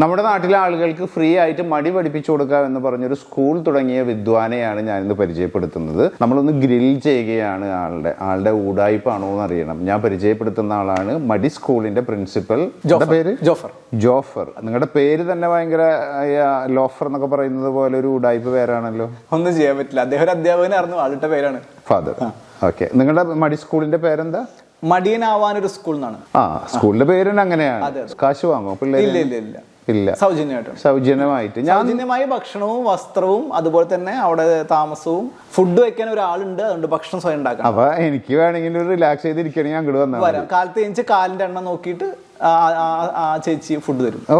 നമ്മുടെ നാട്ടിലെ ആളുകൾക്ക് ഫ്രീ ആയിട്ട് മടി പഠിപ്പിച്ചു കൊടുക്കുക എന്ന് പറഞ്ഞൊരു സ്കൂൾ തുടങ്ങിയ വിദ്വാനെയാണ് ഞാനിന്ന് പരിചയപ്പെടുത്തുന്നത്. നമ്മളൊന്ന് ഗ്രിൽ ചെയ്യുകയാണ് ആളുടെ ആളുടെ ഊടായ്പാണോ എന്ന് അറിയണം ഞാൻ പരിചയപ്പെടുത്തുന്ന ആളാണ് മടി സ്കൂളിന്റെ പ്രിൻസിപ്പൽ. പേര്? ജോഫർ. ജോഫർ. നിങ്ങളുടെ പേര് തന്നെ ഭയങ്കര ലോഫർ എന്നൊക്കെ പറയുന്നത് പോലെ ഒരു ഊടായ്പ പേരാണല്ലോ? ഒന്നും ചെയ്യാൻ പറ്റില്ല. അദ്ദേഹം ഒരു അധ്യാപകനായിരുന്നു ആളുടെ പേരാണ്. ഫാദർ ഓക്കെ നിങ്ങളുടെ മടി സ്കൂളിന്റെ പേരെന്താ? മടിയനാവാൻ ഒരു സ്കൂൾ എന്നാണ് ആ സ്കൂളിന്റെ പേര് അങ്ങനെയാണ്. കാശ് വാങ്ങോ. ഇല്ല ഇല്ല ഇല്ല. ഇല്ല. സൗജന്യമായിട്ട്. സൗജന്യമായിട്ട്. സൗജന്യമായി ഭക്ഷണവും വസ്ത്രവും അതുപോലെ തന്നെ അവിടെ താമസവും ഫുഡ് വെക്കാൻ ഒരാളുണ്ട് അതുകൊണ്ട് ഭക്ഷണം സ്വയം ഉണ്ടാക്കാം അപ്പൊ എനിക്ക് വേണമെങ്കിൽ ഒരു റിലാക്സ് ചെയ്തിരിക്കണെങ്കിൽ അങ്ങോട്ട് വന്നാൽ വരാം. കാലത്ത് കഴിഞ്ഞ് കാലിന്റെ എണ്ണം നോക്കിയിട്ട് ചേച്ചി ഫുഡ് തരും. ഓ.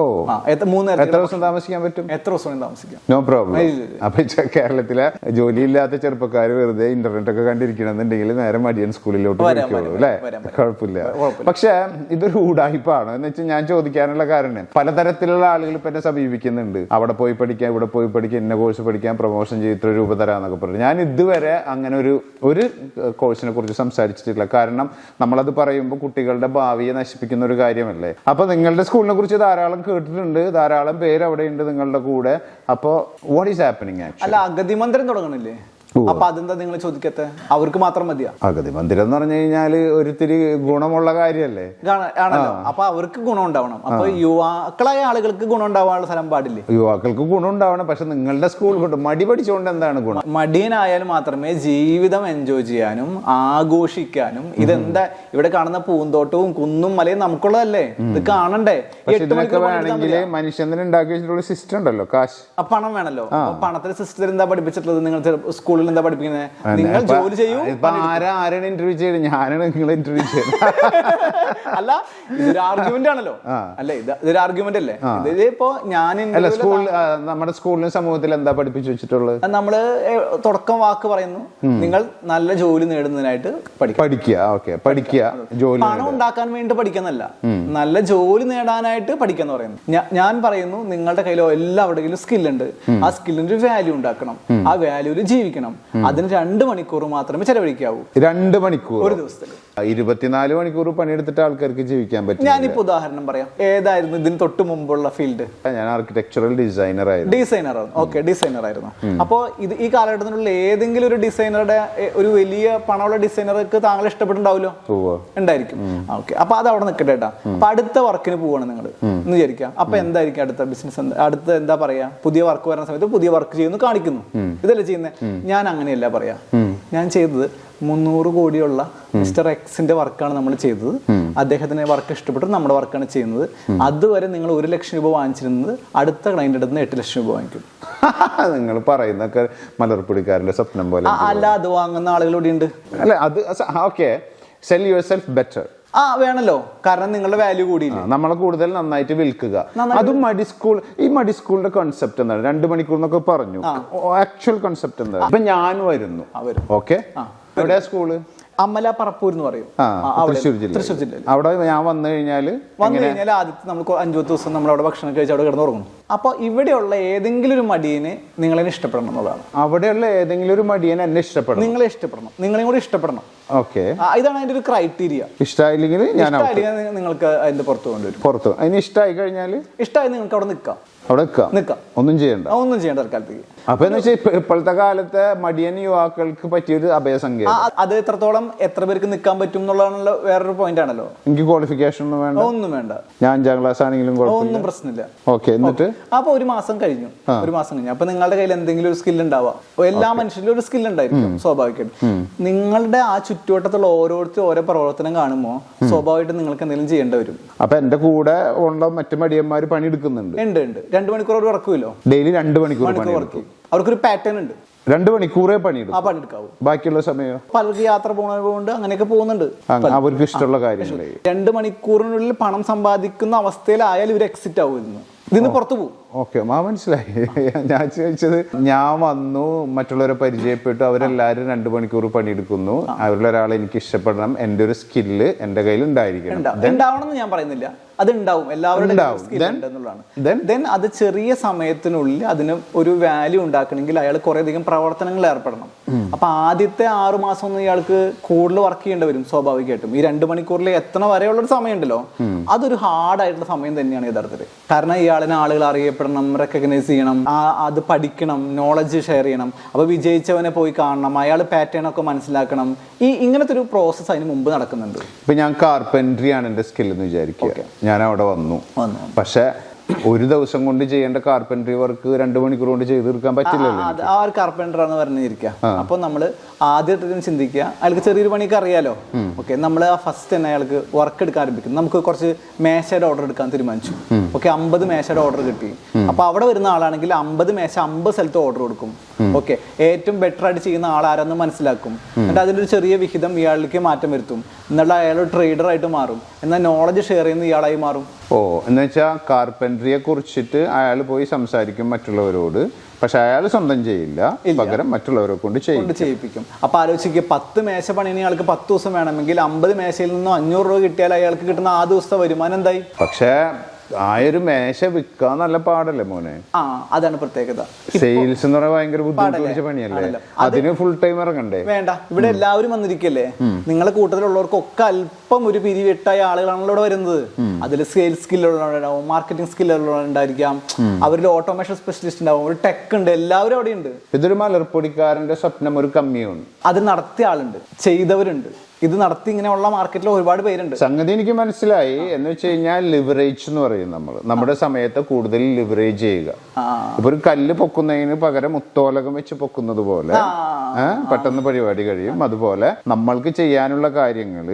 മൂന്ന് എത്ര ദിവസം താമസിക്കാൻ പറ്റും? എത്ര ദിവസം താമസിക്കാം നോ പ്രോബ്ലം. അപ്പൊ കേരളത്തിലെ ജോലിയില്ലാത്ത ചെറുപ്പക്കാർ വെറുതെ ഇന്റർനെറ്റ് ഒക്കെ കണ്ടിരിക്കണമെന്നുണ്ടെങ്കിൽ നേരെ മടിയൻ സ്കൂളിലോട്ട് വിളിക്കുള്ളൂ അല്ലേ. കുഴപ്പമില്ല. പക്ഷെ ഇതൊരു ഊടായ്പാണ്. എന്ന് വെച്ചാൽ ഞാൻ ചോദിക്കാനുള്ള കാരണം പലതരത്തിലുള്ള ആളുകൾ ഇപ്പൊ എന്നെ സമീപിക്കുന്നുണ്ട്. അവിടെ പോയി പഠിക്കാൻ ഇവിടെ പോയി പഠിക്കാൻ ഇന്ന കോഴ്സ് പഠിക്കാൻ പ്രൊമോഷൻ ചെയ്ത് ഇത്ര രൂപ തരാന്നൊക്കെ പറഞ്ഞു. ഞാൻ ഇതുവരെ അങ്ങനെ ഒരു ഒരു കോഴ്സിനെ കുറിച്ച് സംസാരിച്ചിട്ടില്ല. കാരണം നമ്മളത് പറയുമ്പോൾ കുട്ടികളുടെ ഭാവിയെ നശിപ്പിക്കുന്ന ഒരു കാര്യമല്ലേ. അപ്പൊ നിങ്ങളുടെ സ്കൂളിനെ കുറിച്ച് ധാരാളം കേട്ടിട്ടുണ്ട് ധാരാളം പേര് അവിടെ ഉണ്ട് നിങ്ങളുടെ കൂടെ. അപ്പോ വാട്ട് ഈസ് ഹാപ്പനിങ് ആക്ച്വലി അല്ല അഗതി മന്ദിരം തുടങ്ങണില്ലേ? അപ്പൊ അതെന്താ നിങ്ങൾ ചോദിക്കത്തെ? അവർക്ക് മാത്രം മതിയാ. അഗതി മന്ദിരം എന്ന് പറഞ്ഞു കഴിഞ്ഞാൽ ഒരിത്തിരി ഗുണമുള്ള കാര്യല്ലേ? ആണല്ലോ. അപ്പൊ അവർക്ക് ഗുണം ഉണ്ടാവണം അപ്പൊ യുവാക്കളായ ആളുകൾക്ക് ഗുണം ഉണ്ടാവാനുള്ള സ്ഥലം പാടില്ലേ? യുവാക്കൾക്ക് ഗുണം ഉണ്ടാവണം പക്ഷെ നിങ്ങളുടെ സ്കൂൾ കൊണ്ട് മടി പഠിച്ചുകൊണ്ട് എന്താണ് ഗുണം? മടിയനായാൽ മാത്രമേ ജീവിതം എൻജോയ് ചെയ്യാനും ആഘോഷിക്കാനും ഇതെന്താ ഇവിടെ കാണുന്ന പൂന്തോട്ടവും കുന്നും മലയും നമുക്കുള്ളതല്ലേ? ഇത് കാണണ്ടേ? ഇതിനൊക്കെ വേണമെങ്കിൽ മനുഷ്യന് ഉണ്ടാക്കി വെച്ചിട്ടുള്ള സിസ്റ്റം ഉണ്ടല്ലോ കാശ്. പണം വേണല്ലോ. പണത്തിന്റെ സിസ്റ്റത്തിൽ എന്താ പഠിപ്പിച്ചിട്ടുള്ളത്? നിങ്ങൾ സ്കൂളിൽ എന്താ പഠിപ്പിക്കുന്നത് നിങ്ങൾ ജോലി ചെയ്യൂ ആരാ ആരാണ് ഇന്റർവ്യൂ ചെയ്യുന്നത് ഞാനാണ് നിങ്ങളെ ഇന്റർവ്യൂ ചെയ്യുന്നത് അല്ല ഇതൊരു ആർഗ്യുമെന്റ് ആണല്ലോ. അല്ലേ ഇത് ഇതൊരു ആർഗ്യുമെന്റ് അല്ലേ? ഇത് ഇപ്പോ ഞാൻ നമ്മുടെ സ്കൂളിലും സമൂഹത്തിൽ എന്താ പഠിപ്പിച്ചു വെച്ചിട്ടുള്ളത്? നമ്മൾ തുടക്കം വാക്ക് പറയുന്നു. നിങ്ങൾ നല്ല ജോലി നേടുന്നതിനായിട്ട് പഠിക്കുക ഓക്കെ പഠിക്കുക ജോലി പണം ഉണ്ടാക്കാൻ വേണ്ടി പഠിക്കുന്നല്ല നല്ല ജോലി നേടാനായിട്ട് പഠിക്കാന്ന് പറയുന്നു. ഞാൻ പറയുന്നു നിങ്ങളുടെ കയ്യിലോ എല്ലാവരുടെയും സ്കിൽ ഉണ്ട്. ആ സ്കില്ലിന്റെ ഒരു വാല്യൂ ഉണ്ടാക്കണം. ആ വാല്യൂൽ ജീവിക്കണം. അതിന് രണ്ട് മണിക്കൂർ മാത്രമേ ചെലവഴിക്കാവൂ. രണ്ട് മണിക്കൂർ ഒരു ദിവസത്തിൽ ഇരുപത്തിനാല് മണിക്കൂർ പണിയെടുത്തിട്ട് ആൾക്കാർക്ക് ജീവിക്കാൻ പറ്റും ഞാനിപ്പോ ഉദാഹരണം പറയാം. ഏതായിരുന്നു ഇതിന് തൊട്ട് മുമ്പുള്ള ഫീൽഡ്? ഞാൻ ആർക്കിടെക്ചറൽ ഡിസൈനർ ആയിരുന്നു. ഡിസൈനർ ആയിരുന്നു. ഓക്കെ ഡിസൈനർ ആയിരുന്നു. അപ്പോൾ ഇത് ഈ കാലഘട്ടത്തിനുള്ള ഏതെങ്കിലും ഒരു ഡിസൈനറുടെ ഒരു വലിയ പണമുള്ള ഡിസൈനർക്ക് താങ്കൾ ഇഷ്ടപ്പെട്ടുണ്ടാവുമല്ലോ. ഉണ്ടായിരിക്കും. ഓക്കെ അപ്പൊ അത് അവിടെ നിൽക്കട്ടെ കേട്ടാ അപ്പൊ അടുത്ത വർക്കിന് പോവാണ് നിങ്ങൾ എന്ന് വിചാരിക്കാം അപ്പൊ എന്തായിരിക്കും അടുത്ത ബിസിനസ് അടുത്ത എന്താ പറയാ? പുതിയ വർക്ക് വരുന്ന സമയത്ത് പുതിയ വർക്ക് ചെയ്യുന്നു കാണിക്കുന്നു. ഇതല്ലേ ചെയ്യുന്നത് ഞാൻ അങ്ങനെയല്ല പറയാ. ഞാൻ ചെയ്തത് മുന്നൂറ് കോടിയുള്ള മിസ്റ്റർ എക്സിന്റെ വർക്കാണ് നമ്മൾ ചെയ്തത്. അദ്ദേഹത്തിന് വർക്ക് ഇഷ്ടപ്പെട്ടു നമ്മുടെ വർക്കാണ് ചെയ്യുന്നത്. അതുവരെ നിങ്ങൾ ഒരു ലക്ഷം രൂപ വാങ്ങിച്ചിരുന്നത് അടുത്ത ക്ലൈന്റ് അടുത്ത് നിന്ന് എട്ട് ലക്ഷം രൂപ വാങ്ങിക്കും. നിങ്ങൾ പറയുന്നൊക്കെ മലർപ്പൊടിക്കാരന്റെ സ്വപ്നം പോലെ അല്ല അത് വാങ്ങുന്ന ആളുകൾ ഇവിടെ ഉണ്ട് അല്ല അത് okay. Sell yourself better ആ വേണല്ലോ. കാരണം നിങ്ങളുടെ വാല്യൂ കൂടിയില്ല? നമ്മളെ കൂടുതൽ നന്നായിട്ട് വിൽക്കുക. അതും മടി സ്കൂൾ ഈ മടി സ്കൂളിന്റെ കോൺസെപ്റ്റ് എന്താണ്? രണ്ട് മണിക്കൂർ എന്നൊക്കെ പറഞ്ഞു. ആക്ച്വൽ കോൺസെപ്റ്റ് എന്താണ്? അപ്പൊ ഞാൻ വരുന്നു. വരും. ഓക്കെ എവിടെയാ സ്കൂൾ അമല പറപ്പൂർ എന്ന് പറയും. തൃശ്ശൂർ ജില്ല തൃശ്ശൂർ ജില്ലയിൽ. അവിടെ ഞാൻ വന്നു കഴിഞ്ഞാൽ വന്നു കഴിഞ്ഞാൽ ആദ്യത്തെ നമ്മൾ കൊ- അഞ്ചു പത്ത് ദിവസം നമ്മൾ അവിടെ ഭക്ഷണം കഴിച്ച് അവിടെ കിടന്ന് ഉറങ്ങും. അപ്പോൾ ഇവിടെയുള്ള ഏതെങ്കിലും ഒരു മടിയനെ നിങ്ങളെ ഇഷ്ടപ്പെടണം എന്നുള്ളതാണ്. അവിടെയുള്ള ഏതെങ്കിലും ഒരു മടിയനെ എന്നെ ഇഷ്ടപ്പെടണം. നിങ്ങളെ ഇഷ്ടപ്പെടണം. നിങ്ങളെയും കൂടി ഇഷ്ടപ്പെടണം. ഓക്കെ. ഇതാണ് അതിന്റെ ഒരു ക്രൈറ്റീരിയ ഇഷ്ടമായില്ലെങ്കിൽ ഞാൻ. നിങ്ങൾക്ക് അതിന്റെ പുറത്ത് കൊണ്ടുവരും. പുറത്ത്. അതിന് ഇഷ്ടമായി കഴിഞ്ഞാൽ ഇഷ്ടമായി നിങ്ങൾക്ക് അവിടെ നിൽക്കാം. അവിടെ നിൽക്കാം. ഒന്നും ചെയ്യണ്ട. ഒന്നും ചെയ്യണ്ട തൽക്കാലത്തേക്ക്. അപ്പൊ എന്ന് വെച്ചാൽ ഇപ്പോഴത്തെ കാലത്തെ മടിയൻ യുവാക്കൾക്ക് പറ്റിയൊരു അഭയസംഖ്യ അത് എത്രത്തോളം എത്ര പേർക്ക് നിൽക്കാൻ പറ്റും എന്നുള്ളതാണല്ലോ വേറൊരു പോയിന്റ് ആണല്ലോ. എനിക്ക് ക്വാളിഫിക്കേഷൻ ഒന്നും വേണ്ട. ഒന്നും വേണ്ട. ഞാൻ അഞ്ചാം ക്ലാസ് ആണെങ്കിലും ഒന്നും പ്രശ്നമില്ല. ഓക്കെ എന്നിട്ട്? അപ്പൊ ഒരു മാസം കഴിഞ്ഞു. ഒരു മാസം കഴിഞ്ഞു. അപ്പൊ നിങ്ങളുടെ കയ്യിൽ എന്തെങ്കിലും ഒരു സ്കിൽ ഉണ്ടാവാം എല്ലാ മനുഷ്യരിലും ഒരു സ്കിൽ ഉണ്ടായിരിക്കും സ്വാഭാവികമായിട്ടും. നിങ്ങളുടെ ആ ചുറ്റുവട്ടത്തുള്ള ഓരോരുത്തരും ഓരോ പ്രവർത്തനം കാണുമ്പോൾ സ്വാഭാവികമായിട്ടും നിങ്ങൾക്ക് എന്തെങ്കിലും ചെയ്യേണ്ടി വരും. അപ്പൊ എന്റെ കൂടെ ഉള്ള മറ്റു മടിയന്മാര് പണിയെടുക്കുന്നുണ്ട്. ഉണ്ട് ഉണ്ട്. രണ്ട് മണിക്കൂർ അവർ വർക്കുമല്ലോ ഡെയിലി രണ്ട് മണിക്കൂർ വർക്ക് അവർക്കൊരു പാറ്റേൺ ഉണ്ട്. രണ്ട് മണിക്കൂറേ ആ പണിയെടുക്കും പണിയെടുക്കാവും. ബാക്കിയുള്ള സമയം പലർക്ക് യാത്ര പോകുന്നതുകൊണ്ട് അങ്ങനെയൊക്കെ പോകുന്നുണ്ട്. അവർക്ക് ഇഷ്ടമുള്ള കാര്യങ്ങൾ രണ്ട് മണിക്കൂറിനുള്ളിൽ പണം സമ്പാദിക്കുന്ന അവസ്ഥയിലായാൽ ഇവർ എക്സിറ്റ് ആവുമായിരുന്നു. ഇതിന്ന് പുറത്തു പോകും ഓക്കെ മാ മനസ്സിലായി. ഞാൻ ചോദിച്ചത് ഞാൻ വന്നു മറ്റുള്ളവരെ പരിചയപ്പെട്ടു അവരെല്ലാരും രണ്ട് മണിക്കൂർ പണിയെടുക്കുന്നു. അവരിൽ ഒരാളെ എനിക്ക് ഇഷ്ടപ്പെടണം. എന്റെ ഒരു സ്കില്ല് എന്റെ കയ്യിൽ ഉണ്ടായിരിക്കണം ഉണ്ടാവണം എന്ന് ഞാൻ പറയുന്നില്ല. അത് ഉണ്ടാവും. എല്ലാവരുടെ ഉണ്ടാവും. Then- then? ദെൻ അത് ചെറിയ സമയത്തിനുള്ളിൽ അതിന് ഒരു വാല്യൂ ഉണ്ടാക്കണമെങ്കിൽ അയാൾ കുറെ അധികം പ്രവർത്തനങ്ങൾ ഏർപ്പെടണം. അപ്പൊ ആദ്യത്തെ ആറു മാസം ഒന്നും ഇയാൾക്ക് കൂടുതൽ വർക്ക് ചെയ്യേണ്ടി വരും സ്വാഭാവികമായിട്ടും. ഈ രണ്ട് മണിക്കൂറിൽ എത്ര വരെയുള്ള ഒരു സമയം ഉണ്ടല്ലോ അതൊരു ഹാർഡ് ആയിട്ടുള്ള സമയം തന്നെയാണ് യഥാർത്ഥത്തിൽ. കാരണം ഇയാളിനെ ആളുകൾ അറിയപ്പെടണം റെക്കഗ്നൈസ് ചെയ്യണം അത് പഠിക്കണം നോളജ് ഷെയർ ചെയ്യണം. അപ്പൊ വിജയിച്ചവനെ പോയി കാണണം അയാൾ പാറ്റേൺ ഒക്കെ മനസ്സിലാക്കണം. ഈ ഇങ്ങനത്തെ ഒരു പ്രോസസ് അതിന് മുമ്പ് നടക്കുന്നുണ്ട്. ഇപ്പൊ ഞാൻ കാർപ്പൻട്രി ആണ് എന്റെ സ്കിൽ എന്ന് വിചാരിക്കുക. ഞാൻ അവിടെ വന്നു. പക്ഷെ ഒരു ദിവസം കൊണ്ട് ചെയ്യേണ്ട കാർപ്പൻട്രി വർക്ക് രണ്ട് മണിക്കൂർ കൊണ്ട് ചെയ്ത് തീർക്കാൻ പറ്റില്ലല്ലോ ആ ഒരു കാർപ്പന്റർ ആണ് പറഞ്ഞിരിക്കുക അപ്പൊ നമ്മൾ ആദ്യത്തെ ചിന്തിക്കുക അയാൾക്ക് ചെറിയൊരു പണിക്ക് അറിയാലോ? ഓക്കെ നമ്മൾ ആ ഫസ്റ്റ് തന്നെ അയാൾക്ക് വർക്ക് എടുക്കാൻ ആരംഭിക്കും. നമുക്ക് കുറച്ച് മേശയുടെ ഓർഡർ എടുക്കാൻ തീരുമാനിച്ചു. ഓക്കെ അമ്പത് മേശയുടെ ഓർഡർ കിട്ടി. അപ്പൊ അവിടെ വരുന്ന ആളാണെങ്കിൽ അമ്പത് മേശ അമ്പത് സ്ഥലത്ത് ഓർഡർ കൊടുക്കും. ഓക്കെ ഏറ്റവും ബെറ്റർ ആയിട്ട് ചെയ്യുന്ന ആൾ ആരാന്ന് മനസ്സിലാക്കും എന്നിട്ട് ഒരു ചെറിയ വിഹിതം ഇയാളിലേക്ക് മാറ്റം വരുത്തും. എന്നുള്ള അയാൾ ട്രേഡർ ആയിട്ട് മാറും. എന്നാൽ നോളജ് ഷെയർ ചെയ്യുന്ന ഇയാളായി മാറും. ഓ എന്ന് വെച്ചാൽ കാർപ്പൻട്രിയെ കുറിച്ചിട്ട് അയാൾ പോയി സംസാരിക്കും മറ്റുള്ളവരോട്. പക്ഷെ അയാൾ സ്വന്തം ചെയ്യില്ല. പകരം മറ്റുള്ളവരെ കൊണ്ട് കൊണ്ട് ചെയ്യിപ്പിക്കും. അപ്പൊ ആലോചിക്കുക പത്ത് മേശ പണിന് അയാൾക്ക് പത്ത് ദിവസം വേണമെങ്കിൽ അമ്പത് മേശയിൽ നിന്നും അഞ്ഞൂറ് രൂപ കിട്ടിയാൽ അയാൾക്ക് കിട്ടുന്ന ആ ദിവസത്തെ വരുമാനം എന്തായി? പക്ഷെ ആ ഒരു മേശ വിൽക്കാൻ നല്ല പാടല്ലേ മോനെ? ആ അതാണ് പ്രത്യേകത. സെയിൽസ് എന്ന് പറയാൻ ഭയങ്കര ബുദ്ധിമുട്ട് പണിയല്ലേ. അതിന് ഫുൾ ടൈം ഇറങ്ങണ്ടേ? വേണ്ട. ഇവിടെ എല്ലാവരും വന്നിരിക്കല്ലേ? നിങ്ങളെ കൂട്ടത്തിലുള്ളവർക്കൊക്കെ അല്പം ഒരു പിരിവിട്ടായ ആളുകളാണല്ലോ ഇവിടെ വരുന്നത്. അതിൽ സെയിൽസ് സ്കില്ലുള്ളവരുണ്ടാവും മാർക്കറ്റിംഗ് സ്കില്ലുള്ളവരുണ്ടായിരിക്കാം അവരിൽ ഓട്ടോമേഷൻ സ്പെഷ്യലിസ്റ്റ് ഉണ്ടാവും ഒരു ടെക് ഉണ്ട് എല്ലാവരും അവിടെ ഉണ്ട് ഇതൊരു മലർപ്പൊടിക്കാരന്റെ സ്വപ്നം ഒരു കമ്മിയാണ് അത് നടത്തിയ ആളുണ്ട് ചെയ്തവരുണ്ട്. ഇത് നടത്തി ഇങ്ങനെയുള്ള മാർക്കറ്റിൽ ഒരുപാട് പേരുണ്ട്. സംഗതി എനിക്ക് മനസ്സിലായി. എന്ന് വെച്ച് കഴിഞ്ഞാൽ ലിവറേജ് എന്ന് പറയും നമ്മൾ നമ്മുടെ സമയത്ത് കൂടുതൽ ലിവറേജ് ചെയ്യുക. ഇപ്പൊ ഒരു കല്ല് പൊക്കുന്നതിന് പകരം മുത്തോലകം വെച്ച് പൊക്കുന്നത് പോലെ പെട്ടെന്ന് പരിപാടി കഴിയും. അതുപോലെ നമ്മൾക്ക് ചെയ്യാനുള്ള കാര്യങ്ങൾ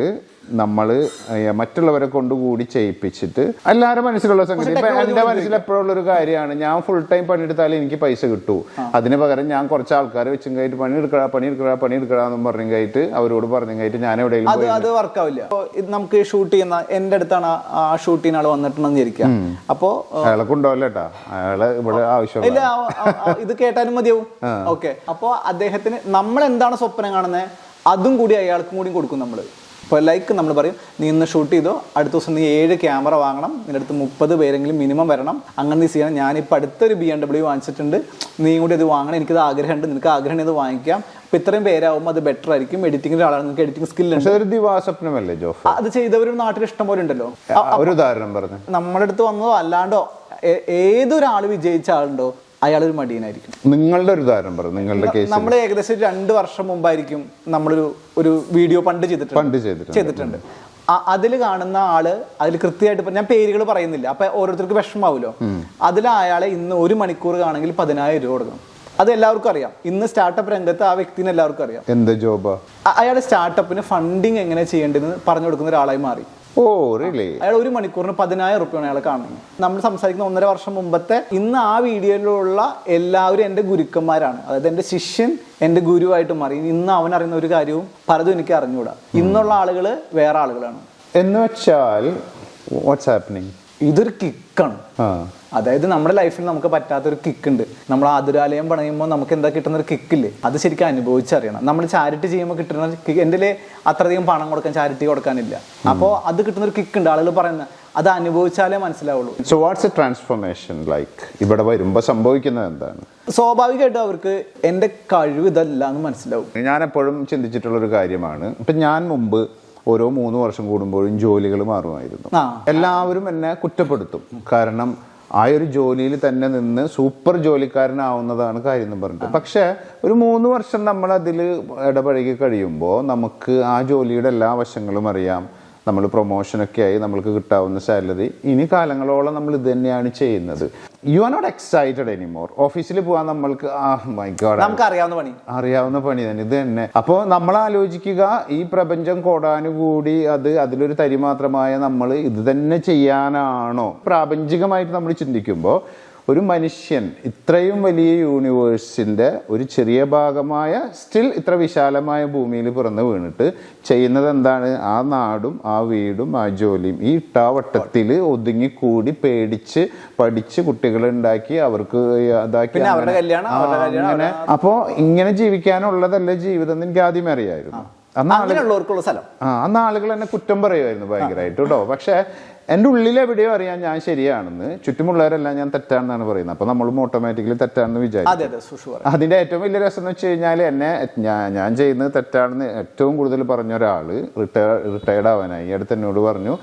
നമ്മൾ ഏ, മറ്റുള്ളവരെ കൊണ്ട് കൂടി ചെയ്യിപ്പിച്ചിട്ട് എല്ലാവരും മനസ്സിലുള്ള സംഗതി. ഇപ്പൊ എന്റെ മനസ്സിൽ എപ്പോഴുള്ള ഒരു കാര്യമാണ് ഞാൻ ഫുൾ ടൈം പണിയെടുത്താൽ എനിക്ക് പൈസ കിട്ടൂ. അതിന് പകരം ഞാൻ കുറച്ച് ആൾക്കാരെ വെച്ചും കഴിഞ്ഞിട്ട് പണിയെടുക്കടാ പണിയെടുക്കടാ പണിയെടുക്കടാ എന്നും പറഞ്ഞു കഴിഞ്ഞിട്ട് അവരോട് പറഞ്ഞു കഴിഞ്ഞിട്ട് ഞാൻ എവിടെയെങ്കിലും അത് വർക്കാവില്ല നമുക്ക് ഷൂട്ട് ചെയ്യുന്ന എന്റെ അടുത്താണ് ആ- ഷൂട്ട് ചെയ്യുന്ന ആൾ വന്നിട്ടുണ്ടെന്ന് വിചാരിക്കാം അപ്പോ അയാളെ കൊണ്ടുപോകല്ലേ കേട്ടാ. അയാളെ ഇവിടെ ആവശ്യം ഇല്ല ഇത് കേട്ടാലും മതിയാവും. ഓക്കെ അപ്പോ അദ്ദേഹത്തിന് നമ്മൾ എന്താണ് സ്വപ്നം കാണുന്നത്? അതും കൂടി അയാൾക്കും കൂടി കൊടുക്കും നമ്മൾ ഇപ്പോൾ ലൈക്ക് നമ്മൾ പറയും നീ ഇന്ന് ഷൂട്ട് ചെയ്തോ? അടുത്ത ദിവസം നീ ഏഴ് ക്യാമറ വാങ്ങണം. നിന്റെ അടുത്ത് മുപ്പത് പേരെങ്കിലും മിനിമം വരണം. അങ്ങനെ നീ ചെയ്യണം. ഞാനിപ്പോൾ അടുത്തൊരു ബി എം ഡബ്ല്യു വാങ്ങിച്ചിട്ടുണ്ട്. നീ കൂടി ഇത് വാങ്ങണം. എനിക്കത് ആഗ്രഹമുണ്ട്. നിനക്ക് ആഗ്രഹം ഇത് വാങ്ങിക്കാം. അപ്പോൾ ഇത്രയും പേരാകുമ്പോൾ അത് ബെറ്റർ ആയിരിക്കും. എഡിറ്റിംഗിന്റെ ആളാണ് നിങ്ങൾക്ക് എഡിറ്റിംഗ് പക്ഷെ ഒരു ദിവാസ്വപ്നമല്ലേ ജോഫ് അത് ചെയ്തവരും നാട്ടിൽ ഇഷ്ടം പോലെ ഉണ്ടല്ലോ. ഒരു ഉദാഹരണം പറഞ്ഞു. നമ്മുടെ അടുത്ത് വന്നതോ അല്ലാണ്ടോ ഏതൊരാൾ വിജയിച്ച ആളുണ്ടോ? അയാളൊരു മടിയനായിരിക്കും നിങ്ങളുടെ ഒരു ഉദാഹരണം പറയും നിങ്ങളുടെ കേസ് നമ്മൾ ഏകദേശം ഒരു രണ്ട് വർഷം മുമ്പായിരിക്കും നമ്മളൊരു ഒരു വീഡിയോ പണ്ട് ചെയ്തിട്ടുണ്ട്. പണ്ട് ചെയ്തിട്ടുണ്ട്. ചെയ്തിട്ടുണ്ട്. അതിൽ കാണുന്ന ആൾ അതിൽ കൃത്യമായിട്ട് ഞാൻ പേരുകൾ പറയുന്നില്ല. അപ്പൊ ഓരോരുത്തർക്ക് വിഷമാവുമല്ലോ അതിൽ അയാളെ ഇന്ന് ഒരു മണിക്കൂർ കാണെങ്കിൽ പതിനായിരം രൂപ കൊടുക്കണം. അത് എല്ലാവർക്കും അറിയാം. ഇന്ന് സ്റ്റാർട്ടപ്പ് രംഗത്ത് ആ വ്യക്തിനെ എല്ലാവർക്കും അറിയാം. എന്ത് ജോബാ? അ- അയാളെ സ്റ്റാർട്ടപ്പിന് ഫണ്ടിങ് എങ്ങനെ ചെയ്യേണ്ടതെന്ന് പറഞ്ഞു കൊടുക്കുന്ന ഒരാളായി മാറി. ഓ റിയലി അയാൾ ഒരു മണിക്കൂറിന് പതിനായിരം റുപ്യാണ് അയാൾ കാണുന്നത്. നമ്മൾ സംസാരിക്കുന്ന ഒന്നര വർഷം മുമ്പത്തെ ഇന്ന് ആ വീഡിയോയിലുള്ള എല്ലാവരും എന്റെ ഗുരുക്കന്മാരാണ്. അതായത് എന്റെ ശിഷ്യൻ എന്റെ ഗുരുവായിട്ട് മാറി. ഇന്ന് അവൻ അറിയുന്ന ഒരു കാര്യവും പലതും എനിക്ക് അറിഞ്ഞുകൂടാ. ഇന്നുള്ള ആളുകൾ വേറെ ആളുകളാണ്. എന്ന് വെച്ചാൽ വാട്ട്സ് ഹാപ്പനിങ് ഇതൊരു കിക്കാണ് അതായത് നമ്മുടെ ലൈഫിൽ നമുക്ക് പറ്റാത്തൊരു കിക്ക് ഉണ്ട്. നമ്മൾ ആതുരാലയം പണയുമ്പോൾ നമുക്ക് എന്താ കിട്ടുന്ന ഒരു കിക്കില്ലേ അത് ശരിക്കും അനുഭവിച്ചറിയണം. നമ്മൾ ചാരിറ്റി ചെയ്യുമ്പോൾ കിട്ടുന്ന കിക്ക് എന്റെ അത്രയധികം പണം കൊടുക്കാൻ ചാരിറ്റി കൊടുക്കാനില്ല. അപ്പോൾ അത് കിട്ടുന്ന ഒരു കിക്ക് ഉണ്ട്. ആളുകൾ പറയുന്ന അത് അനുഭവിച്ചാലേ മനസ്സിലാവുള്ളൂ. So what's a transformation like ഇവിടെ വരുമ്പോൾ സംഭവിക്കുന്നത് എന്താണ്? സ്വാഭാവികമായിട്ടും അവർക്ക് എന്റെ കഴിവ് ഇതല്ല എന്ന് മനസ്സിലാവും. ഞാൻ എപ്പോഴും ചിന്തിച്ചിട്ടുള്ള ഒരു കാര്യമാണ്. ഇപ്പം ഞാൻ മുമ്പ് ഓരോ മൂന്ന് വർഷം കൂടുമ്പോഴും ജോലികൾ മാറുമായിരുന്നു. എല്ലാവരും എന്നെ കുറ്റപ്പെടുത്തും. കാരണം ആ ഒരു ജോലിയിൽ തന്നെ നിന്ന് സൂപ്പർ ജോലിക്കാരനാവുന്നതാണ് കാര്യം എന്ന് പറഞ്ഞിട്ട് പക്ഷേ ഒരു മൂന്ന് വർഷം നമ്മൾ അതിൽ ഇടപഴകി കഴിയുമ്പോൾ നമുക്ക് ആ ജോലിയുടെ എല്ലാ വശങ്ങളും അറിയാം. നമ്മൾ പ്രൊമോഷനൊക്കെ ആയി നമ്മൾക്ക് കിട്ടാവുന്ന സാലറി ഇനി കാലങ്ങളോളം നമ്മൾ ഇത് തന്നെയാണ് ചെയ്യുന്നത്. You are not excited anymore ഓഫീസിൽ പോകാൻ നമ്മൾക്ക് ആ മൈ ഗോഡ് നമുക്ക് അറിയാവുന്ന പണി. അറിയാവുന്ന പണി തന്നെ ഇത് തന്നെ. അപ്പോൾ നമ്മൾ ആലോചിക്കുക ഈ പ്രപഞ്ചം കൂടി അത് അതിലൊരു തരി മാത്രമായ നമ്മൾ ഇത് തന്നെ ചെയ്യാനാണോ? പ്രാപഞ്ചികമായിട്ട് നമ്മൾ ചിന്തിക്കുമ്പോൾ ഒരു മനുഷ്യൻ ഇത്രയും വലിയ യൂണിവേഴ്സിന്റെ ഒരു ചെറിയ ഭാഗമായ സ്റ്റിൽ ഇത്ര വിശാലമായ ഭൂമിയിൽ പിറന്നു വീണിട്ട് ചെയ്യുന്നത് എന്താണ് ആ നാടും ആ വീടും ആ ജോലിയും ഈ ഇട്ടാവട്ടത്തിൽ ഒതുങ്ങിക്കൂടി പേടിച്ച് പഠിച്ച് കുട്ടികളെ ഉണ്ടാക്കി അവർക്ക് അവരുടെ അങ്ങനെ- അപ്പോൾ ഇങ്ങനെ ജീവിക്കാനുള്ളതല്ല ജീവിതം എന്ന് എനിക്ക് ആദ്യമേ അറിയായിരുന്നു. അന്ന് ആളുകൾ എന്നെ കുറ്റം പറയുമായിരുന്നു ഭയങ്കരമായിട്ട് കേട്ടോ. പക്ഷെ എന്റെ ഉള്ളിൽ എവിടെയോ അറിയാം ഞാൻ ശരിയാണെന്ന്. ചുറ്റുമുള്ളവരെല്ലാം ഞാൻ തെറ്റാണെന്നാണ് പറയുന്നത്. അപ്പോൾ നമ്മളും ഓട്ടോമാറ്റിക്കലി തെറ്റാണെന്ന് വിചാരിക്കും. അതെ അതെ സുഷു പറ അതിന്റെ ഏറ്റവും വലിയ രസം എന്ന് വെച്ച് കഴിഞ്ഞാൽ എന്നെ ഞാൻ ചെയ്യുന്നത് തെറ്റാണെന്ന് ഏറ്റവും കൂടുതൽ പറഞ്ഞ ഒരാൾ റിട്ടയർ റിട്ടയർഡ് ആവാനായി. ഈ അടുത്ത് എന്നോട് പറഞ്ഞു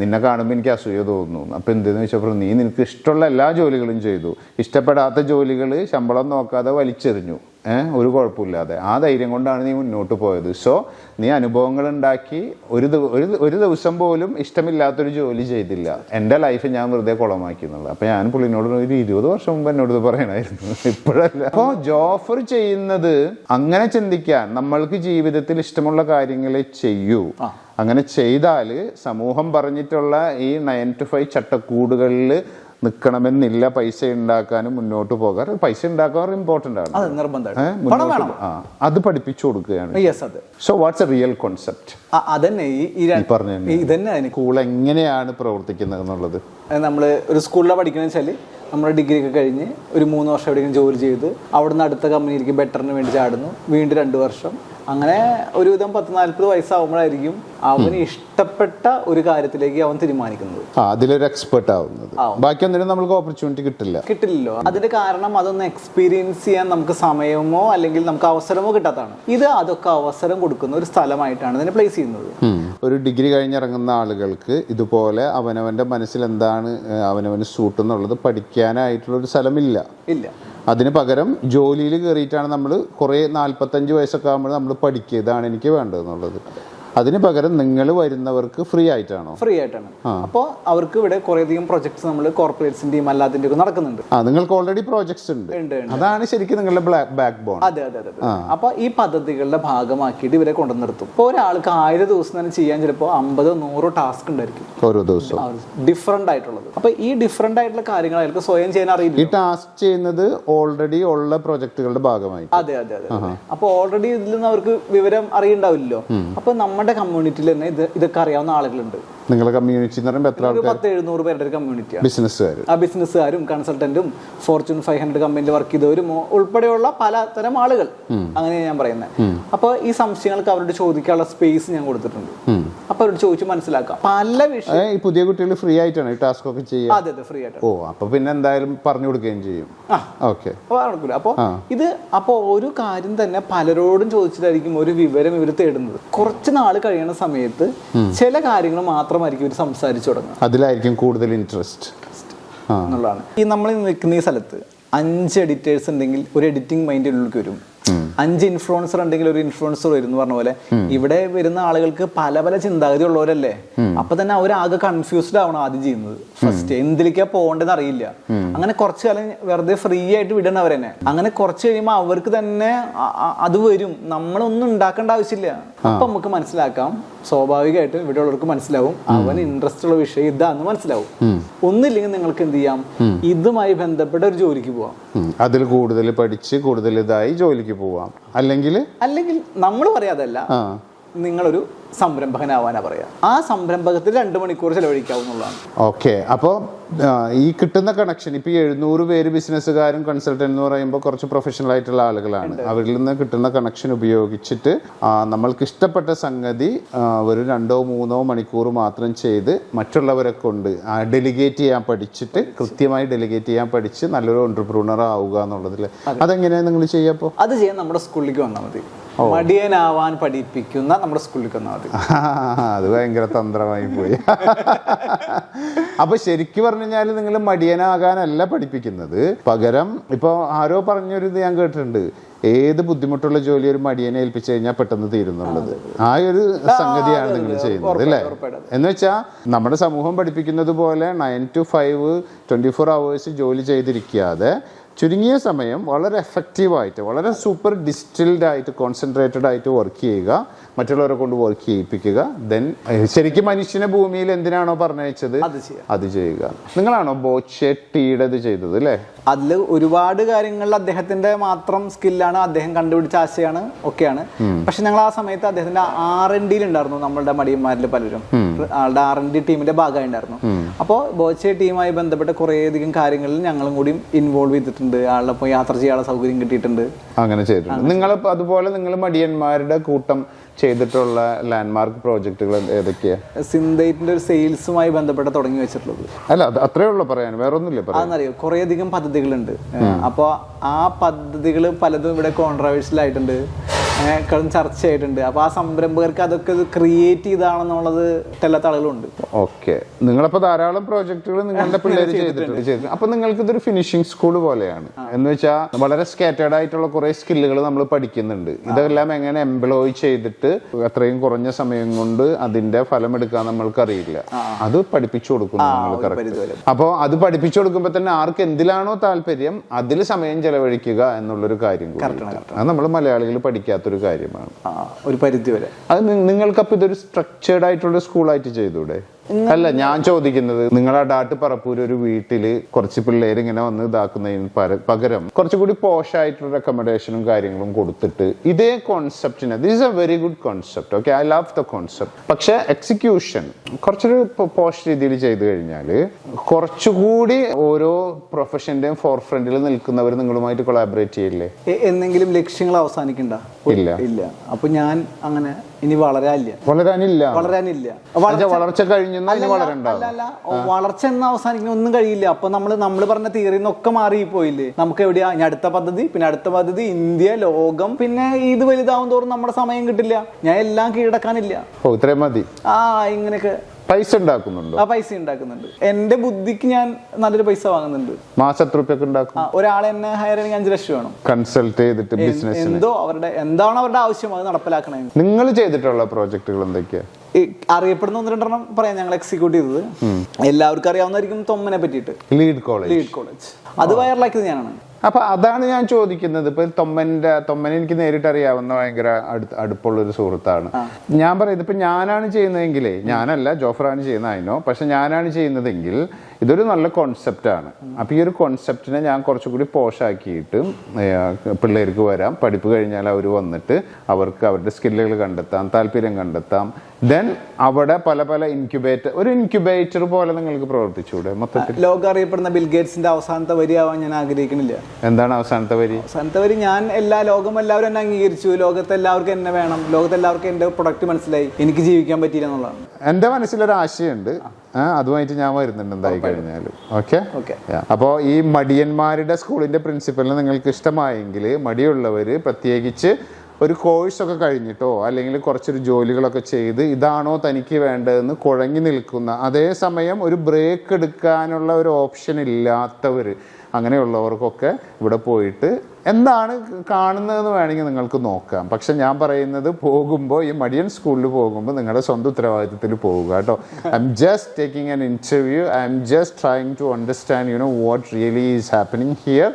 നിന്നെ കാണുമ്പോൾ എനിക്ക് അസൂയ തോന്നുന്നു. അപ്പം എന്തെന്ന് വെച്ചപ്പോൾ നീ നിനക്ക് ഇഷ്ടമുള്ള എല്ലാ ജോലികളും ചെയ്തു. ഇഷ്ടപ്പെടാത്ത ജോലികൾ ശമ്പളം നോക്കാതെ വലിച്ചെറിഞ്ഞു. ഒരു കുഴപ്പമില്ലാതെ. ആ ധൈര്യം കൊണ്ടാണ് നീ മുന്നോട്ട് പോയത്. സോ നീ അനുഭവങ്ങൾ ഉണ്ടാക്കി. ഒരു ഒരു ഒരു ദിവസം പോലും ഇഷ്ടമില്ലാത്തൊരു ജോലി ചെയ്തില്ല. എന്റെ ലൈഫ് ഞാൻ വെറുതെ കുളമാക്കി എന്നുള്ളത് അപ്പം ഞാൻ പുള്ളിനോട് ഒരു ഇരുപത് വർഷം മുമ്പ് എന്നോട് ഇത് പറയണമായിരുന്നു ഇപ്പോഴല്ല. അപ്പോൾ ജോഫർ ചെയ്യുന്നത് അങ്ങനെ ചിന്തിക്കാൻ നമ്മൾക്ക് ജീവിതത്തിൽ ഇഷ്ടമുള്ള കാര്യങ്ങളെ ചെയ്യൂ. അങ്ങനെ ചെയ്താൽ സമൂഹം പറഞ്ഞിട്ടുള്ള ഈ നയൻ ടു ഫൈവ് ചട്ടക്കൂടുകളിൽ നിൽക്കണമെന്നില്ല പൈസ ഉണ്ടാക്കാനും മുന്നോട്ട് പോകാൻ പൈസ ഉണ്ടാക്കാറ് ഇമ്പോർട്ടന്റ് ആണ്. ആ, അത് പഠിപ്പിച്ചു കൊടുക്കുകയാണ്. So what's a real concept അതന്നെ. ഈ പറഞ്ഞ സ്കൂൾ എങ്ങനെയാണ് പ്രവർത്തിക്കുന്നത് എന്നുള്ളത്? നമ്മൾ ഒരു സ്കൂളിലാണ് പഠിക്കുന്നത് വെച്ചാൽ നമ്മുടെ ഡിഗ്രി ഒക്കെ കഴിഞ്ഞ് ഒരു മൂന്ന് വർഷം എവിടെയെങ്കിലും ജോലി ചെയ്ത് അവിടുന്ന് അടുത്ത കമ്പനിയിലേക്ക് ബെറ്ററിന് വേണ്ടി ചാടുന്നു. വീണ്ടും രണ്ട് വർഷം. അങ്ങനെ ഒരുവിധം പത്ത് നാല്പത് വയസ്സാവുമ്പോഴായിരിക്കും അവന് ഇഷ്ടപ്പെട്ട ഒരു കാര്യത്തിലേക്ക് അവൻ തീരുമാനിക്കുന്നത്. അതിലൊരു എക്സ്പെർട്ട് ആവുന്നത്. ബാക്കിയൊന്നും ബാക്കിയൊന്നിനും നമ്മൾക്ക് ഓപ്പർച്യൂണിറ്റി കിട്ടില്ല. കിട്ടില്ലല്ലോ. അതിന്റെ കാരണം അതൊന്ന് എക്സ്പീരിയൻസ് ചെയ്യാൻ നമുക്ക് സമയമോ അല്ലെങ്കിൽ നമുക്ക് അവസരമോ കിട്ടാത്തതാണ്. ഇത് അതൊക്കെ അവസരം കൊടുക്കുന്ന ഒരു സ്ഥലമായിട്ടാണ് ഇതിനെ പ്ലേസ് ചെയ്യുന്നത്. ഒരു ഡിഗ്രി കഴിഞ്ഞിറങ്ങുന്ന ആളുകൾക്ക് ഇതുപോലെ അവനവന്റെ മനസ്സിൽ എന്താണ് അവനവന് സൂട്ട് എന്നുള്ളത് പഠിക്കാനായിട്ടുള്ള ഒരു സ്ഥലമില്ല. ഇല്ല. അതിന് പകരം ജോലിയിൽ കയറിയിട്ടാണ് നമ്മൾ കുറേ നാൽപ്പത്തഞ്ച് വയസ്സൊക്കെ ആകുമ്പോൾ നമ്മൾ പഠിക്കുക. ഇതാണ് എനിക്ക് വേണ്ടത് എന്നുള്ളത്. അതിന് പകരം നിങ്ങൾ വരുന്നവർക്ക് ഫ്രീ ആയിട്ടാണോ? ഫ്രീ ആയിട്ടാണ്. അപ്പോൾ അവർക്ക് ഇവിടെ കുറേയധികം പ്രൊജക്ട്സ് നമ്മൾ കോർപ്പറേറ്റ്സിന്റെയും അല്ലാതിന്റെ ഒക്കെ നടക്കുന്നുണ്ട്. ആ നിങ്ങൾക്ക് ഓൾറെഡി പ്രോജക്ട്സ് ഉണ്ട്. അതാണ് ശരിക്കും നിങ്ങളുടെ ബാക്ക് ബോൺ അതെ അതെ അതെ അപ്പോൾ അപ്പൊ ഈ പദ്ധതികളുടെ ഭാഗമാക്കിയിട്ട് ഇവരെ കൊണ്ടു നിർത്തും. ഇപ്പോൾ ഒരാൾക്ക് ആയിരം ദിവസം തന്നെ ചെയ്യാൻ ചിലപ്പോൾ അമ്പതോ നൂറോ ടാസ്ക് ഉണ്ടായിരിക്കും. ഓരോ ദിവസം. ഡിഫറെന്റ് ആയിട്ടുള്ളത്. അപ്പൊ ഈ ഡിഫറെന്റ് ആയിട്ടുള്ള കാര്യങ്ങൾ അയാൾക്ക് സ്വയം ചെയ്യാൻ അറിയില്ല ഈ ടാസ്ക് ചെയ്യുന്നത് ഓൾറെഡി ഉള്ള പ്രൊജക്ടുകളുടെ ഭാഗമായി അതെ അതെ അതെ അപ്പൊ ഓൾറെഡി ഇതിൽ നിന്ന് അവർക്ക് വിവരം അറിയണ്ടാവില്ലല്ലോ. അപ്പൊ നമ്മുടെ കമ്മ്യൂണിറ്റിയിൽ തന്നെ ഇത് ഇതൊക്കെ അറിയാവുന്ന ആളുകളുണ്ട്. നിങ്ങളുടെ കമ്മ്യൂണിറ്റി എന്ന് പറയുമ്പോൾ എത്ര ആൾക്കാർ പത്ത് എഴുന്നൂറ് പേരുടെ ഒരു കമ്മ്യൂണിറ്റിയാണ് ബിസിനസ്സുകാർ ആ ബിസിനസ്സുകാരും കൺസൾട്ടന്റും ഫോർച്യൂൺ ഫൈവ് ഹൺഡ്രഡ് കമ്പനിയിൽ വർക്ക് ചെയ്തവരും ഉൾപ്പെടെയുള്ള പലതരം ആളുകൾ. അങ്ങനെ ഞാൻ പറയുന്നത് അപ്പോൾ ഈ സംശയങ്ങൾക്ക് അവരോട് ചോദിക്കാനുള്ള സ്പേസ് ഞാൻ കൊടുത്തിട്ടുണ്ട്. അപ്പൊ അവരോട് ചോദിച്ച് മനസ്സിലാക്കാം. പല വിഷയം പുതിയ കുട്ടികൾ ഫ്രീ ആയിട്ടാണ് ഈ ടാസ്ക് ഒക്കെ ചെയ്യുക. അതെ അതെ ഫ്രീ ആയിട്ട് ഓ അപ്പൊ പിന്നെ എന്തായാലും പറഞ്ഞു കൊടുക്കുകയും ചെയ്യും. ഓക്കെ. അപ്പൊ ഇത് അപ്പൊ ഒരു കാര്യം തന്നെ പലരോടും ചോദിച്ചിട്ടായിരിക്കും ഒരു വിവരം ഇവർ തേടുന്നത്. കുറച്ച് നാൾ കഴിയുന്ന സമയത്ത് ചില കാര്യങ്ങൾ മാത്രമായിരിക്കും ഇവർ സംസാരിച്ചു തുടങ്ങുക. അതിലായിരിക്കും കൂടുതൽ ഇൻട്രസ്റ്റ് എന്നുള്ളതാണ്. ഈ നമ്മൾ നിൽക്കുന്ന ഈ സ്ഥലത്ത് അഞ്ച് എഡിറ്റേഴ്സ് ഉണ്ടെങ്കിൽ ഒരു എഡിറ്റിംഗ് മൈൻഡിനുള്ളിലേക്ക് വരും. അഞ്ച് ഇൻഫ്ലുവൻസർ ഉണ്ടെങ്കിൽ ഒരു ഇൻഫ്ലുവൻസർ വരുന്നു എന്ന് പറഞ്ഞ പോലെ ഇവിടെ വരുന്ന ആളുകൾക്ക് പല പല ചിന്താഗതി ഉള്ളവരല്ലേ? അപ്പൊ തന്നെ അവർ ആകെ കൺഫ്യൂസ്ഡ് ആവണം ആദ്യം ചെയ്യുന്നത്. ഫസ്റ്റ് എന്തിലേക്കാ പോകേണ്ടതെന്ന് അറിയില്ല. അങ്ങനെ കുറച്ച് കാലം വെറുതെ ഫ്രീ ആയിട്ട് വിടണം അവരെന്നെ. അങ്ങനെ കുറച്ച് കഴിയുമ്പോൾ അവർക്ക് തന്നെ അത് വരും. നമ്മളൊന്നും ഉണ്ടാക്കേണ്ട ആവശ്യമില്ല. അപ്പൊ നമുക്ക് മനസ്സിലാക്കാം. സ്വാഭാവികമായിട്ട് ഇവിടെ ഉള്ളവർക്ക് മനസ്സിലാവും. അവൻ ഇൻട്രസ്റ്റ് ഉള്ള വിഷയം ഇതാന്ന് മനസ്സിലാവും. ഒന്നില്ലെങ്കിൽ നിങ്ങൾക്ക് എന്ത് ചെയ്യാം? ഇതുമായി ബന്ധപ്പെട്ട ഒരു ജോലിക്ക് പോവാം. അതിൽ കൂടുതൽ പഠിച്ച് കൂടുതൽ ഇതായി ജോലിക്ക് പോവാം. അല്ലെങ്കിൽ അല്ലെങ്കിൽ നമ്മൾ പറയാതല്ല ആ. നിങ്ങളൊരു സംരംഭകനാവാനാ പറയാ. ആ സംരംഭകത്തിൽ രണ്ട് മണിക്കൂർ ചെലവഴിക്കാവുന്നതാണ് ഓക്കെ അപ്പോൾ ഈ കിട്ടുന്ന കണക്ഷൻ ഇപ്പൊ എഴുന്നൂറ് പേര് ബിസിനസ്സുകാരും കൺസൾട്ടന്റ് എന്ന് പറയുമ്പോൾ കുറച്ച് പ്രൊഫഷണൽ ആയിട്ടുള്ള ആളുകളാണ്. അവരിൽ നിന്ന് കിട്ടുന്ന കണക്ഷൻ ഉപയോഗിച്ചിട്ട് നമ്മൾക്ക് ഇഷ്ടപ്പെട്ട സംഗതി ഒരു രണ്ടോ മൂന്നോ മണിക്കൂർ മാത്രം ചെയ്ത് മറ്റുള്ളവരെ കൊണ്ട് ഡെലിഗേറ്റ് ചെയ്യാൻ പഠിച്ചിട്ട് കൃത്യമായി ഡെലിഗേറ്റ് ചെയ്യാൻ പഠിച്ച് നല്ലൊരു ഓൺട്രപ്രൂണർ ആവുക എന്നുള്ളതിൽ അതെങ്ങനെയാണ് നിങ്ങൾ ചെയ്യാപ്പോൾ അത് ചെയ്യാൻ നമ്മുടെ സ്കൂളിലേക്ക് വന്നാൽ മതി. മടിയനാവാൻ പഠിപ്പിക്കുന്ന നമ്മുടെ സ്കൂളിൽ മതി അത് ഭയങ്കര തന്ത്രമായി പോയി. അപ്പൊ ശരിക്കും പറഞ്ഞു കഴിഞ്ഞാൽ നിങ്ങൾ മടിയനാകാനല്ല പഠിപ്പിക്കുന്നത്. പകരം ഇപ്പൊ ആരോ പറഞ്ഞൊരു ഇത് ഞാൻ കേട്ടിട്ടുണ്ട്. ഏത് ബുദ്ധിമുട്ടുള്ള ജോലി ഒരു മടിയനെ ഏൽപ്പിച്ചു കഴിഞ്ഞാൽ പെട്ടെന്ന് തീരുന്നുള്ളത്. ആ ഒരു സംഗതിയാണ് നിങ്ങൾ ചെയ്യുന്നത് അല്ലേ. എന്ന് വെച്ചാൽ നമ്മുടെ സമൂഹം പഠിപ്പിക്കുന്നത് പോലെ nine to five twenty four hours ജോലി ചെയ്തിരിക്കാതെ ചുരുങ്ങിയ സമയം വളരെ എഫക്റ്റീവായിട്ട് വളരെ സൂപ്പർ ഡിസ്റ്റിൽഡ് ആയിട്ട് കോൺസെൻട്രേറ്റഡ് ആയിട്ട് വർക്ക് ചെയ്യുക മറ്റുള്ളവരെ കൊണ്ട് വർക്ക് ചെയ്യിപ്പിക്കുക ദെൻ ശരിക്കും മനുഷ്യനെ ഭൂമിയിൽ എന്തിനാണോ പറഞ്ഞയച്ചത്? അത് ചെയ്യാം അത് ചെയ്യുക. നിങ്ങളാണോ ബോച്ചെട്ടിയുടേത് ചെയ്തത് അല്ലേ അതിൽ ഒരുപാട് കാര്യങ്ങളിൽ അദ്ദേഹത്തിന്റെ മാത്രം സ്കില്ലാണ് അദ്ദേഹം കണ്ടുപിടിച്ച ആശയാണ് ഒക്കെയാണ്. പക്ഷെ ഞങ്ങൾ ആ സമയത്ത് അദ്ദേഹത്തിന്റെ ആർ എൻ ഡിയിൽ ഉണ്ടായിരുന്നു നമ്മളുടെ മടിയന്മാരിൽ പലരും. ആളുടെ ആർ എൻ ഡി ടീമിന്റെ ഭാഗമായി ഉണ്ടായിരുന്നു അപ്പോൾ ബോച്ചെ ടീമായി ബന്ധപ്പെട്ട കുറേയധികം കാര്യങ്ങളിൽ ഞങ്ങളും കൂടി ഇൻവോൾവ് ചെയ്തിട്ടുണ്ട്. ആളുടെ യാത്ര ചെയ്യാനുള്ള സൗകര്യം കിട്ടിയിട്ടുണ്ട്. അങ്ങനെ ചെയ്തിട്ടുണ്ട്. നിങ്ങൾ അതുപോലെ നിങ്ങൾ മടിയന്മാരുടെ കൂട്ടം ചെയ്തിട്ടുള്ള ലാൻഡ്മാർക്ക് പ്രോജക്റ്റുകൾ ഏതൊക്കെയാ? സിന്തൈറ്റിന്റെ ഒരു സെയിൽസുമായി ബന്ധപ്പെട്ട് തുടങ്ങി വെച്ചിട്ടുള്ളത്. അല്ല അത് അത്രേ ഉള്ളൂ പറയാൻ. വേറെ ഒന്നുമില്ല അതെന്നറിയോ? കുറെ കുറേയധികം പദ്ധതികളുണ്ട്. അപ്പോൾ ആ പദ്ധതികൾ പലതും ഇവിടെ കോൺട്രവേഴ്ഷ്യൽ ആയിട്ടുണ്ട്. കളും ചർച്ചയായിട്ടുണ്ട്. അപ്പോൾ ആ സംരംഭകർക്ക് അതൊക്കെ ക്രിയേറ്റ് ചെയ്താണെന്നുള്ളത് തെല്ലാത്ത ആളുകളുണ്ട് ഓക്കെ. നിങ്ങളപ്പോ ധാരാളം പ്രോജക്റ്റുകൾ നിങ്ങളുടെ പിള്ളേർ ചെയ്തിട്ടുണ്ട്. ചെയ്തിട്ടുണ്ട്. അപ്പൊ നിങ്ങൾക്ക് ഇതൊരു ഫിനിഷിംഗ് സ്കൂൾ പോലെയാണ് എന്ന് വെച്ചാൽ വളരെ സ്കാറ്റേഡ് ആയിട്ടുള്ള കുറെ സ്കില്ലുകൾ നമ്മൾ പഠിക്കുന്നുണ്ട്. ഇതെല്ലാം എങ്ങനെ എംപ്ലോയ് ചെയ്തിട്ട് അത്രയും കുറഞ്ഞ സമയം കൊണ്ട് അതിന്റെ ഫലം എടുക്കാൻ നമ്മൾക്ക് അറിയില്ല അത് പഠിപ്പിച്ചു കൊടുക്കുന്നു നമ്മൾ കറക്റ്റ് അപ്പോൾ അത് പഠിപ്പിച്ചു കൊടുക്കുമ്പോൾ തന്നെ ആർക്ക് എന്തിലാണോ താല്പര്യം അതിൽ സമയം ചെലവഴിക്കുക എന്നുള്ളൊരു കാര്യം അത് നമ്മൾ മലയാളികൾ പഠിക്കാത്തൊരു കാര്യമാണ്. ഒരു പരിധി വരെ. അത് നിങ്ങൾക്കപ്പോൾ ഇതൊരു സ്ട്രക്ചേർഡ് ആയിട്ടുള്ള സ്കൂളായിട്ട് ചെയ്തൂടെ? അല്ല ഞാൻ ചോദിക്കുന്നത് നിങ്ങൾ ആ ഡാട്ട് പറപ്പൂര് ഒരു വീട്ടിൽ കുറച്ച് പിള്ളേർ ഇങ്ങനെ വന്ന് ഇതാക്കുന്നതിന് പകരം കുറച്ചുകൂടി പോഷായിട്ടുള്ള അക്കോമഡേഷനും കാര്യങ്ങളും കൊടുത്തിട്ട് ഇതേ കോൺസെപ്റ്റിന് this a very good concept okay I love the concept പക്ഷെ എക്സിക്യൂഷൻ കുറച്ചൊരു പോഷ് രീതിയിൽ ചെയ്തു കഴിഞ്ഞാൽ കുറച്ചുകൂടി ഓരോ പ്രൊഫഷന്റെയും ഫോർ ഫ്രണ്ടിൽ നിൽക്കുന്നവർ നിങ്ങളുമായിട്ട് കൊളാബറേറ്റ് ചെയ്യില്ലേ? എന്തെങ്കിലും ലക്ഷ്യങ്ങൾ അവസാനിക്കണ്ട? ഇല്ല. ഇല്ല. അപ്പൊ ഞാൻ അങ്ങനെ ഇനി വളരാനില്ല. വളരാനില്ല. വളരാനില്ല. വളർച്ച കഴിഞ്ഞ. വളർച്ച എന്ന് അവസാനിക്കുന്ന ഒന്നും കഴിയില്ല. അപ്പൊ നമ്മൾ നമ്മൾ പറഞ്ഞ തിയറി നിന്നൊക്കെ മാറി പോയില്ലേ നമുക്ക് എവിടെയാ? ഇനി അടുത്ത പദ്ധതി പിന്നെ അടുത്ത പദ്ധതി ഇന്ത്യ ലോകം. പിന്നെ ഇത് വലുതാവും തോറും നമ്മുടെ സമയം കിട്ടില്ല. ഞാൻ എല്ലാം കീഴടക്കാനില്ല. ഓ ഇത്രയും മതി. ആ ഇങ്ങനെയൊക്കെ പൈസ ഉണ്ടാക്കുന്നുണ്ടോ? ആ പൈസ ഉണ്ടാക്കുന്നുണ്ട്. എന്റെ ബുദ്ധിക്ക് ഞാൻ നല്ലൊരു പൈസ വാങ്ങുന്നുണ്ട്. മാസം എത്ര റുപ്യൊക്കെ ഉണ്ടാക്കും? ആ ഒരാളെ എന്നെ ഹയർ ചെയ്യണമെങ്കിൽ അഞ്ച് ലക്ഷം വേണം. കൺസൾട്ട് ചെയ്തിട്ട് ബിസിനസ് എന്തോ അവരുടെ എന്താണ് അവരുടെ ആവശ്യം അത് നടപ്പിലാക്കണേ. നിങ്ങൾ ചെയ്തിട്ടുള്ള പ്രോജക്റ്റുകൾ എന്തൊക്കെയാ? ഈ അറിയപ്പെടുന്ന ഒന്ന് രണ്ടെണ്ണം പറയാം ഞങ്ങൾ എക്സിക്യൂട്ട് ചെയ്തത്. എല്ലാവർക്കും അറിയാവുന്നതായിരിക്കും തൊമ്മനെ പറ്റിയിട്ട്. ലീഡ് കോളേജ് ലീഡ് കോളേജ് അത് വൈറലാക്കിയത് ഞാനാണ്. അപ്പൊ അതാണ് ഞാൻ ചോദിക്കുന്നത്. ഇപ്പൊ തൊമ്മന്റെ തൊമ്മൻ എനിക്ക് നേരിട്ട് അറിയാവുന്ന ഭയങ്കര അടുത്ത് അടുപ്പുള്ള ഒരു സുഹൃത്താണ് ഞാൻ പറയുന്നത് ഇപ്പൊ ഞാനാണ് ചെയ്യുന്നതെങ്കിലേ ഞാനല്ല ജോഫറാണ് ചെയ്യുന്ന അതിനോ പക്ഷെ ഞാനാണ് ചെയ്യുന്നതെങ്കിൽ ഇതൊരു നല്ല കോൺസെപ്റ്റാണ് അപ്പോൾ ഈ ഒരു കോൺസെപ്റ്റിനെ ഞാൻ കുറച്ചുകൂടി പോഷാക്കിയിട്ട് പിള്ളേർക്ക് വരാം. പഠിപ്പ് കഴിഞ്ഞാൽ അവർ വന്നിട്ട് അവർക്ക് അവരുടെ സ്കില്ലുകൾ കണ്ടെത്താം താല്പര്യം കണ്ടെത്താം. ദെൻ അവിടെ പല പല ഇൻക്യുബേറ്റർ ഒരു ഇൻക്യുബേറ്റർ പോലെ നിങ്ങൾക്ക് പ്രവർത്തിച്ചൂടെ മൊത്തത്തിൽ. ലോകം അറിയപ്പെടുന്ന ബിൽഗേറ്റ്സിന്റെ അവസാനത്തെ വരിയാവാൻ ഞാൻ ആഗ്രഹിക്കുന്നില്ല എന്താണ് അവസാനത്തെ വരി? അവസാനത്തെ വരി ഞാൻ എല്ലാ ലോകം എല്ലാവരും എന്നെ അംഗീകരിച്ചു. ലോകത്ത് എല്ലാവർക്കും എന്നെ വേണം. ലോകത്ത് എല്ലാവർക്കും എന്റെ പ്രൊഡക്റ്റ് മനസ്സിലായി. എനിക്ക് ജീവിക്കാൻ പറ്റിയില്ല എന്നുള്ളതാണ്. എന്റെ മനസ്സിലൊരു ആശയമുണ്ട് അതുമായിട്ട് ഞാൻ വരുന്നുണ്ട് എന്തായി കഴിഞ്ഞാലും. ഓക്കെ അപ്പോൾ ഈ മടിയന്മാരുടെ സ്കൂളിന്റെ പ്രിൻസിപ്പലിനെ നിങ്ങൾക്ക് ഇഷ്ടമായെങ്കിൽ മടിയുള്ളവര് പ്രത്യേകിച്ച് ഒരു കോഴ്സൊക്കെ കഴിഞ്ഞിട്ടോ അല്ലെങ്കിൽ കുറച്ചൊരു ജോലികളൊക്കെ ചെയ്ത് ഇതാണോ തനിക്ക് വേണ്ടതെന്ന് കുഴങ്ങി നിൽക്കുന്ന അതേസമയം ഒരു ബ്രേക്ക് എടുക്കാനുള്ള ഒരു ഓപ്ഷൻ ഇല്ലാത്തവർ അങ്ങനെയുള്ളവർക്കൊക്കെ ഇവിടെ പോയിട്ട് എന്താണ് കാണുന്നതെന്ന് വേണമെങ്കിൽ നിങ്ങൾക്ക് നോക്കാം. പക്ഷെ ഞാൻ പറയുന്നത് പോകുമ്പോൾ ഈ മടിയൻ സ്കൂളിൽ പോകുമ്പോൾ നിങ്ങളുടെ സ്വന്തം ഉത്തരവാദിത്തത്തിൽ പോവുക കേട്ടോ. I'm just taking an interview I'm just trying to understand you know what really is happening here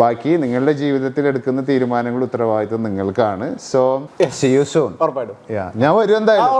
ബാക്കി നിങ്ങളുടെ ജീവിതത്തിൽ എടുക്കുന്ന തീരുമാനങ്ങൾ ഉത്തരവാദിത്തം നിങ്ങൾക്കാണ്. സോ സി യു സോൺ ഉറപ്പായിട്ടും. ഞാൻ വരും എന്തായാലും.